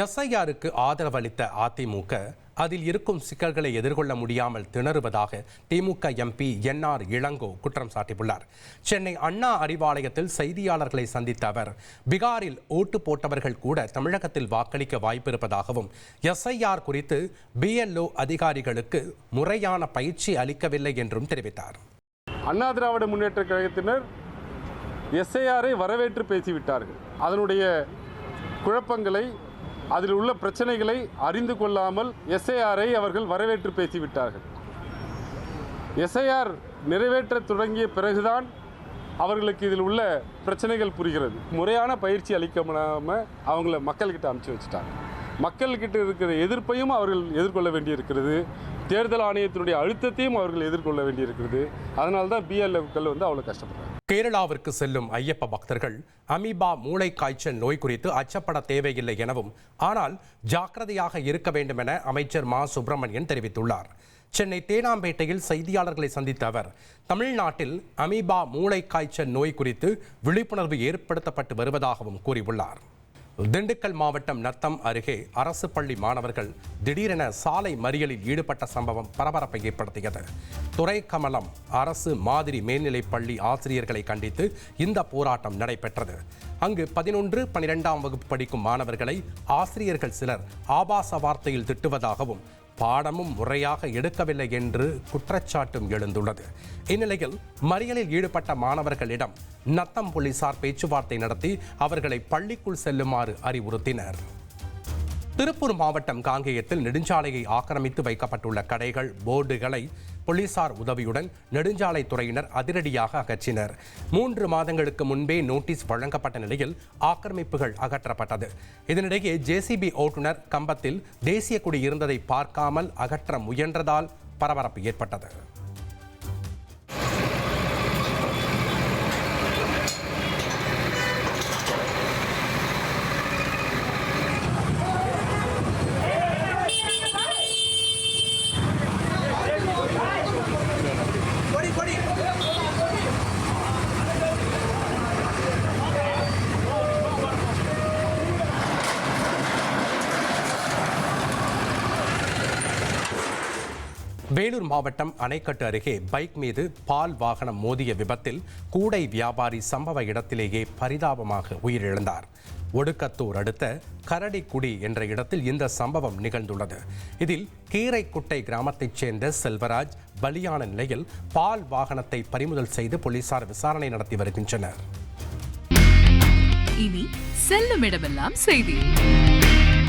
எஸ்ஐஆருக்கு ஆதரவளித்த அதிமுக அதில் இருக்கும் சிக்கல்களை எதிர்கொள்ள முடியாமல் திணறுவதாக திமுக எம்பி என்ஆர் இளங்கோ குற்றம் சாட்டியுள்ளார். சென்னை அண்ணா அறிவாலயத்தில் செய்தியாளர்களை சந்தித்த அவர் பீகாரில் ஓட்டு போட்டவர்கள் கூட தமிழகத்தில் வாக்களிக்க வாய்ப்பு இருப்பதாகவும் எஸ்ஐஆர் குறித்து பிஎல்ஓ அதிகாரிகளுக்கு முறையான பயிற்சி அளிக்கவில்லை என்றும் தெரிவித்தார். அண்ணா திராவிட முன்னேற்ற கழகத்தினர் எஸ்ஐஆரை வரவேற்று பேசிவிட்டார்கள். அதனுடைய குழப்பங்களை அதில் உள்ள பிரச்சனைகளை அறிந்து கொள்ளாமல் எஸ்ஐஆரை அவர்கள் வரவேற்று பேசிவிட்டார்கள். எஸ்ஐஆர் நிறைவேற்ற தொடங்கிய பிறகுதான் அவர்களுக்கு இதில் உள்ள பிரச்சனைகள் புரிகிறது. முறையான பயிற்சி அளிக்காமல் அவங்கள மக்கள்கிட்ட அமுச்சு வச்சுட்டாங்க. மக்கள்கிட்ட இருக்கிற எதிர்ப்பையும் அவர்கள் எதிர்கொள்ள வேண்டியிருக்கிறது. தேர்தல் ஆணையத்தினுடைய அழுத்தத்தையும் அவர்கள் எதிர்கொள்ள வேண்டியிருக்கிறது. அதனால தான் பிஎல்எஃப்கள் வந்து அவ்வளோ கஷ்டப்படுறாங்க. கேரளாவிற்கு செல்லும் ஐயப்ப பக்தர்கள் அமீபா மூளை காய்ச்சல் நோய் குறித்து அச்சப்பட தேவையில்லை எனவும் ஆனால் ஜாக்கிரதையாக இருக்க வேண்டும் என அமைச்சர் மா. சுப்பிரமணியன் தெரிவித்துள்ளார். சென்னை தேனாம்பேட்டையில் செய்தியாளர்களை சந்தித்த அவர் தமிழ்நாட்டில் அமீபா மூளை காய்ச்சல் நோய் குறித்து விழிப்புணர்வு ஏற்படுத்தப்பட்டு வருவதாகவும் கூறியுள்ளார். திண்டுக்கல் மாவட்டம் நத்தம் அருகே அரசு பள்ளி மாணவர்கள் திடீரென சாலை மறியலில் ஈடுபட்ட சம்பவம் பரபரப்பை ஏற்படுத்தியது. துரைக்கமலம் அரசு மாதிரி மேல்நிலைப் பள்ளி ஆசிரியர்களை கண்டித்து இந்த போராட்டம் நடைபெற்றது. அங்கு பதினொன்று பனிரெண்டாம் வகுப்பு படிக்கும் மாணவர்களை ஆசிரியர்கள் சிலர் ஆபாச வார்த்தையில் திட்டுவதாகவும் பாடமும் முறையாக எடுக்கவில்லை என்று குற்றச்சாட்டும் எழுந்துள்ளது. இந்நிலையில் மறியலில் ஈடுபட்ட மாணவர்களிடம் நத்தம் போலீசார் பேச்சுவார்த்தை நடத்தி அவர்களை பள்ளிக்குள் செல்லுமாறு அறிவுறுத்தினர். திருப்பூர் மாவட்டம் காங்கேயத்தில் நெடுஞ்சாலையை ஆக்கிரமித்து வைக்கப்பட்டுள்ள கடைகள் போர்டுகளை போலீசார் உதவியுடன் நெடுஞ்சாலை துறையினர் அதிரடியாக அகற்றினர். மூன்று மாதங்களுக்கு முன்பே நோட்டீஸ் வழங்கப்பட்ட நிலையில் ஆக்கிரமிப்புகள் அகற்றப்பட்டது. இதனிடையே ஜேசிபி ஓட்டுநர் கம்பத்தில் தேசிய கொடி இருந்ததை பார்க்காமல் அகற்ற முயன்றதால் பரபரப்பு ஏற்பட்டது. வேலூர் மாவட்டம் அணைக்கட்டு அருகே பைக் மீது பால் வாகனம் மோதிய விபத்தில் கூடை வியாபாரி சம்பவ இடத்திலேயே பரிதாபமாக உயிரிழந்தார். ஒடுக்கத்தூர் அடுத்த கரடிக்குடி என்ற இடத்தில் இந்த சம்பவம் நிகழ்ந்துள்ளது. இதில் கீரைக்குட்டை கிராமத்தைச் சேர்ந்த செல்வராஜ் பலியான நிலையில் பால் வாகனத்தை பறிமுதல் செய்து போலீசார் விசாரணை நடத்தி வருகின்றனர். இனி செல்லும் இடமெல்லாம் செய்தி.